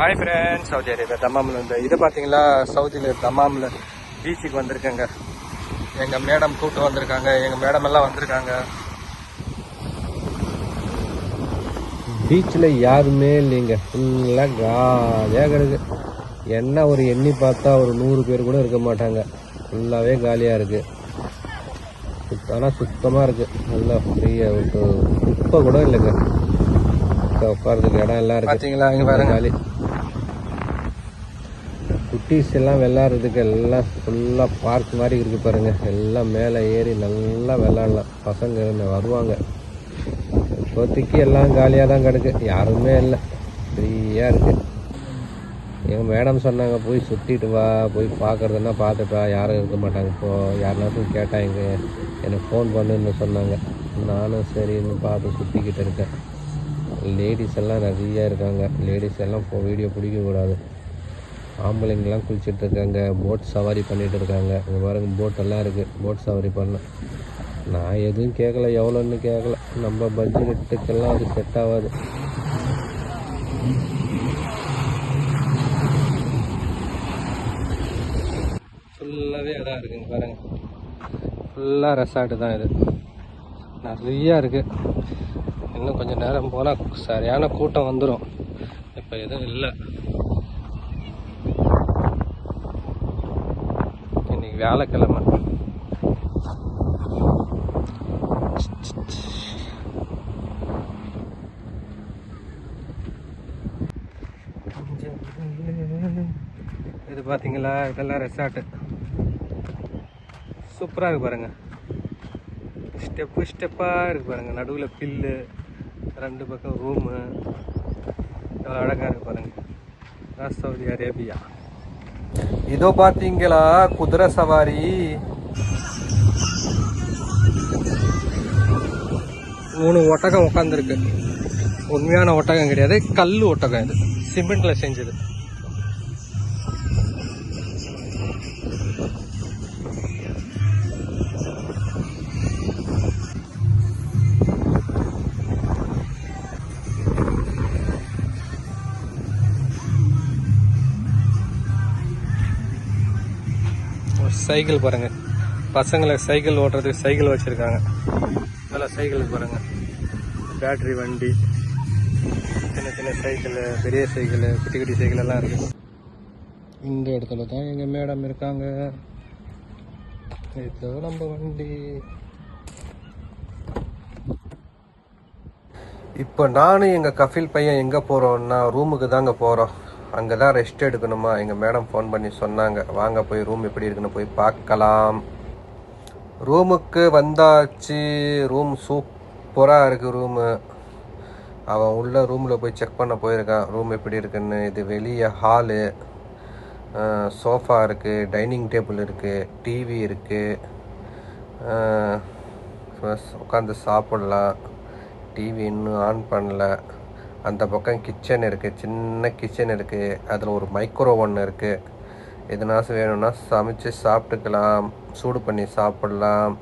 Hi friends Saudi Arabia தமாமில் இந்த இது பார்த்தீங்களா சவுதியில் தமாமில் பீச்சுக்கு வந்திருக்கேங்க. எங்கள் மேடம் கூட்டு வந்திருக்காங்க. எங்கள் மேடம் எல்லாம் வந்திருக்காங்க. பீச்சில் யாருமே இல்லைங்க. ஃபுல்லாக காலியாக கிடக்கு என்ன ஒரு எண்ணி பார்த்தா ஒரு நூறு பேர் கூட இருக்க மாட்டாங்க. ஃபுல்லாகவே காலியாக இருக்குது ஆனால் சுத்தமாக இருக்குது நல்லா ஃப்ரீயாக குப்பை கூட இல்லைங்க. உட்காரதுக்கு இடம் எல்லாம் இருக்கு. பார்த்தீங்களா இங்கே பாருங்க. காலி. குட்டீஸ் எல்லாம் விளாட்றதுக்கு எல்லாம் ஃபுல்லாக பார்க் மாதிரி இருக்குது பாருங்க. எல்லாம் மேலே ஏறி நல்லா விளாட்லாம் பசங்க வருவாங்க. இப்போதைக்கு எல்லாம் காலியாக தான் கிடக்கு. யாருமே இல்லை. ஃப்ரீயாக இருக்குது எங்கள் மேடம் சொன்னாங்க போய் சுற்றிட்டு வா. போய் பார்க்குறதுன்னா பார்த்துட்டா யாரும் இருக்க மாட்டாங்க. இப்போ யாருனாச்சும் எங்கே எனக்கு ஃபோன் பண்ணுன்னு சொன்னாங்க. நானும் சரின்னு பார்த்து சுற்றிக்கிட்டு இருக்கேன். லேடிஸ் எல்லாம் நிறையா இருக்காங்க. லேடிஸ் எல்லாம் வீடியோ பிடிக்கக்கூடாது. ஆம்பளைங்கெல்லாம் குளிச்சுட்டு இருக்காங்க போட் சவாரி பண்ணிகிட்டு இருக்காங்க. இங்கே பாருங்க போட் எல்லாம் இருக்குது போட் சவாரி பண்ண நான் எதுவும் கேட்கல எவ்வளோன்னு கேட்கல நம்ம பட்ஜெட்டுக்கெல்லாம் அது செட் ஆகாது. ஃபுல்லாகவே இதாக இருக்குங்க பாருங்க. ஃபுல்லாக ரெசார்ட்டு தான் இது. நிறையா இருக்குது இன்னும் கொஞ்சம் நேரம் போனால் சரியான கூட்டம் வந்துடும் இப்போ எதுவும் இல்லை. வியாழக்கிழமை. இது பார்த்தீங்களா இதெல்லாம் ரெசார்ட்டு சூப்பராக இருக்கு பாருங்க. ஸ்டெப்பு ஸ்டெப்பாக இருக்கு பாருங்க. நடுவில் பில்லு ரெண்டு பக்கம் ரூமு எவ்வளோ அழகாக இருக்கு பாருங்க. Saudi Arabia. இதோ பார்த்தீங்களா? குதிரை சவாரி. மூணு ஒட்டகம் உட்காந்துருக்கு உண்மையான ஒட்டகம் கிடையாது கல் ஒட்டகம் இது. சிமெண்ட்ல செஞ்சது. சைக்கிள் பாருங்க. பசங்களை சைக்கிள் ஓட்டுறதுக்கு சைக்கிள் வச்சுருக்காங்க. நல்லா சைக்கிளுக்கு பாருங்கள் பேட்டரி வண்டி சின்ன சின்ன சைக்கிள் பெரிய சைக்கிள் குட்டி குட்டி சைக்கிள் எல்லாம் இருக்கு. இந்த இடத்துல தான் எங்கள் மேடம் இருக்காங்க. இதோ நம்ம வண்டி. இப்போ நானும் எங்கள் கஃபில் பையன் எங்கே போகிறோம்னா ரூமுக்கு தாங்க போகிறோம் அங்கே தான் ரெஸ்ட் எடுக்கணுமா? எங்கள் மேடம் ஃபோன் பண்ணி சொன்னாங்க. வாங்க போய் ரூம் எப்படி இருக்குன்னு போய் பார்க்கலாம். ரூமுக்கு வந்தாச்சு. ரூம் சூப்பராக இருக்குது ரூமு அவன் உள்ள ரூமில் போய் செக் பண்ண போயிருக்கான். ரூம் எப்படி இருக்குன்னு. இது வெளியே ஹாலு சோஃபா இருக்குது டைனிங் டேபிள் இருக்குது டிவி இருக்குது உட்காந்து சாப்பிட்லாம். டிவி இன்னும் ஆன் பண்ணல. அந்த பக்கம் கிச்சன் இருக்குது சின்ன கிச்சன் இருக்குது அதில் ஒரு மைக்ரோ ஒன்று இருக்குது எதுனாச்சும் வேணும்னா சமைச்சு சாப்பிட்டுக்கலாம் சூடு பண்ணி சாப்பிட்லாம்.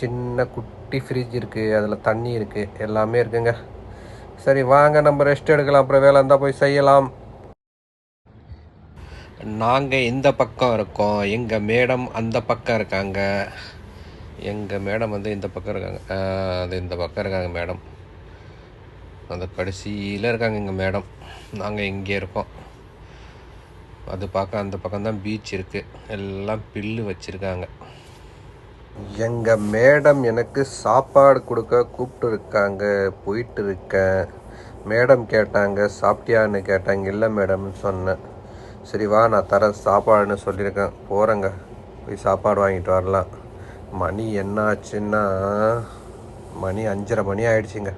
சின்ன குட்டி ஃப்ரிட்ஜ் இருக்குது அதில் தண்ணி இருக்குது எல்லாமே இருக்குங்க. சரி வாங்க நம்ம ரெஸ்ட் எடுக்கலாம் அப்புறம் வேலை இருந்தால் போய் செய்யலாம். நாங்கள் இந்த பக்கம் இருக்கோம் எங்கள் மேடம் அந்த பக்கம் இருக்காங்க. எங்கள் மேடம் வந்து இந்த பக்கம் இருக்காங்க அது இந்த பக்கம் இருக்காங்க மேடம் அந்த கடைசியில் இருக்காங்க எங்கள் மேடம். நாங்கள் இங்கே இருக்கோம். அது பார்க்க அந்த பக்கம் தான் பீச் இருக்குது எல்லாம் பில்லு வச்சுருக்காங்க. எங்கள் மேடம் எனக்கு சாப்பாடு கொடுக்க கூப்பிட்டு இருக்காங்க போயிட்டு இருக்கேன் மேடம் கேட்டாங்க சாப்பிட்டியான்னு கேட்டாங்க. இல்லை மேடம்னு சொன்னேன். சரி வா நான் தர சாப்பாடுன்னு சொல்லியிருக்கேன். போகிறேங்க போய் சாப்பாடு வாங்கிட்டு வரலாம். மணி என்ன ஆச்சுன்னா மணி அஞ்சரை மணி ஆயிடுச்சுங்க.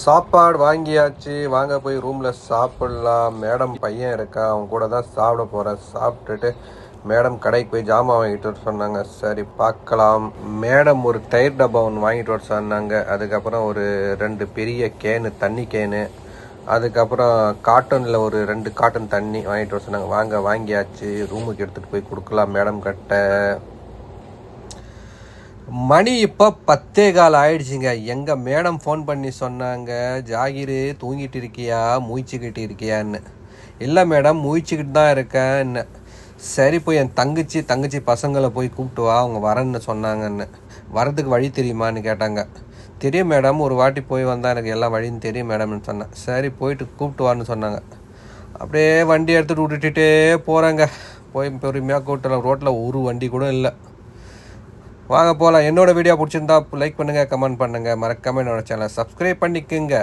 சாப்பாடு வாங்கியாச்சு. வாங்க போய் ரூமில் சாப்பிட்லாம். மேடம் பையன் இருக்கா அவன் கூட தான் சாப்பிட போகிறேன் சாப்பிட்டுட்டு மேடம் கடைக்கு போய் ஜாமான் வாங்கிட்டு வர சொன்னாங்க. சரி பார்க்கலாம். மேடம் ஒரு தயிர் டப்பா ஒன்று வாங்கிட்டு வர சொன்னாங்க. அதுக்கப்புறம் ஒரு ரெண்டு பெரிய கேனு தண்ணி கேனு. அதுக்கப்புறம் காட்டனில் ஒரு ரெண்டு காட்டன் தண்ணி வாங்கிட்டு வர சொன்னாங்க. வாங்க வாங்கியாச்சு. ரூமுக்கு எடுத்துகிட்டு போய் கொடுக்கலாம். மேடம் கிட்ட மணி இப்போ பத்தே கால் ஆயிடுச்சுங்க. எங்கள் மேடம் ஃபோன் பண்ணி சொன்னாங்க ஜாகிர் தூங்கிட்டு இருக்கியா? மூச்சுக்கிட்டு இருக்கியான்னு. இல்லை மேடம் முழிச்சுக்கிட்டு தான் இருக்கேன் சரி போய் என் தங்கச்சி தங்கச்சி பசங்களை போய் கூப்பிட்டு வா அவங்க வரேன்னு சொன்னாங்கன்னு. வரதுக்கு வழி தெரியுமான்னு கேட்டாங்க. தெரியும் மேடம் ஒரு வாட்டி போய் வந்தால் எனக்கு எல்லா வழியும் தெரியும் மேடம்னு சொன்னேன். சரி போயிட்டு கூப்பிட்டு வான்னு சொன்னாங்க. அப்படியே வண்டி எடுத்துகிட்டு விட்டுட்டே போகிறாங்க போய் பொறுமையாக கூப்பிட்டு ரோட்டில் ஒரு வண்டி கூட இல்லை. வாங்க போகலாம். என்னோட வீடியோ பிடிச்சிருந்தா லைக் பண்ணுங்கள் கமெண்ட் பண்ணுங்கள் மறக்காமல் என்னோடய சேனலை சப்ஸ்கிரைப் பண்ணிக்கோங்க.